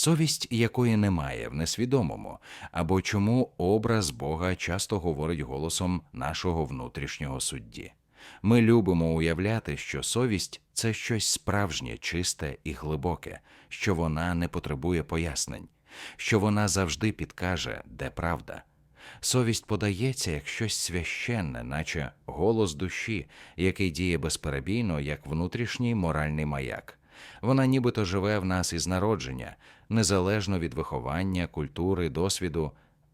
совість якої немає в несвідомому, або чому образ Бога часто говорить голосом нашого внутрішнього судді. Ми любимо уявляти, що совість це щось справжнє, чисте і глибоке, що вона не потребує пояснень, що вона завжди підкаже, де правда. Совість подається як щось священне, наче голос душі, який діє безперебійно як внутрішній моральний маяк. Вона нібито живе в нас із народження, незалежно від виховання, культури, досвіду,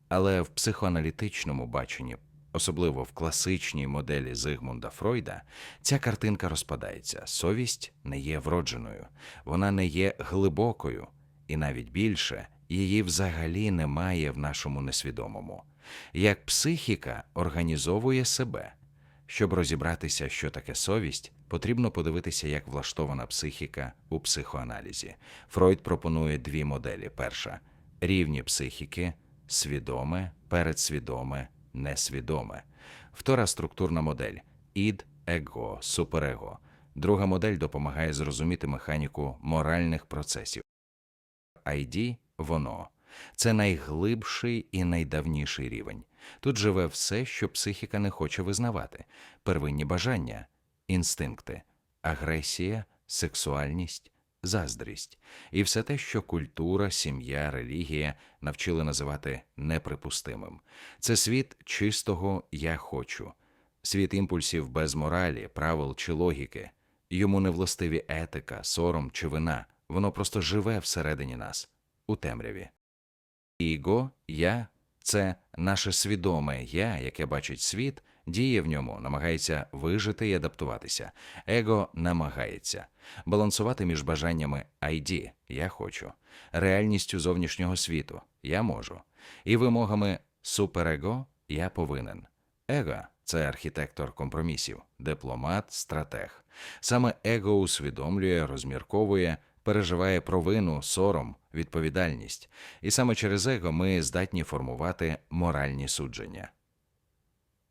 але в психоаналітичному баченні, особливо в класичній моделі Зигмунда Фройда, ця картинка розпадається. Совість не є вродженою, вона не є глибокою, і навіть більше її взагалі немає в нашому несвідомому. Як психіка організовує себе. Щоб розібратися, що таке совість, потрібно подивитися, як влаштована психіка у психоаналізі. Фройд пропонує дві моделі: перша рівні психіки, свідоме, передсвідоме, несвідоме. Втора структурна модель ід, его, суперего. Друга модель допомагає зрозуміти механіку моральних процесів. ID – воно. Це найглибший і найдавніший рівень. Тут живе все, що психіка не хоче визнавати: первинні бажання, інстинкти, агресія, сексуальність, заздрість і все те, що культура, сім'я, релігія навчили називати неприпустимим. Це світ чистого я хочу, світ імпульсів без моралі, правил чи логіки. Йому не властиві етика, сором чи вина. Воно просто живе всередині нас, у темряві. Іго, я це наше свідоме я, яке бачить світ, діє в ньому, намагається вижити і адаптуватися. Его намагається балансувати між бажаннями ID – я хочу, реальністю зовнішнього світу я можу, і вимогами суперего я повинен. Его – це архітектор компромісів, дипломат, стратег. Саме его усвідомлює, розмірковує, переживає провину, сором, відповідальність, і саме через его ми здатні формувати моральні судження.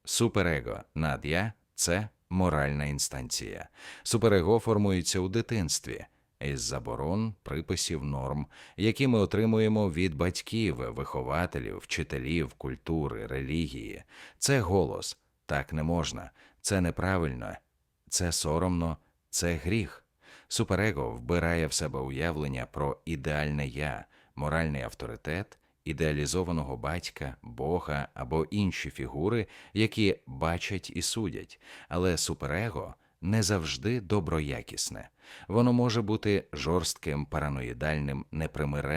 Суперего над'я це моральна інстанція. Суперего формується у дитинстві із заборон, приписів, норм, які ми отримуємо від батьків, вихователів, вчителів, культури, релігії. Це голос. Так не можна, це неправильно, це соромно, це гріх. Суперего вбирає в себе уявлення про ідеальне я, моральний авторитет, ідеалізованого батька, Бога або інші фігури, які бачать і судять. Але суперего не завжди доброякісне. Воно може бути жорстким, параноїдальним, непримиренним.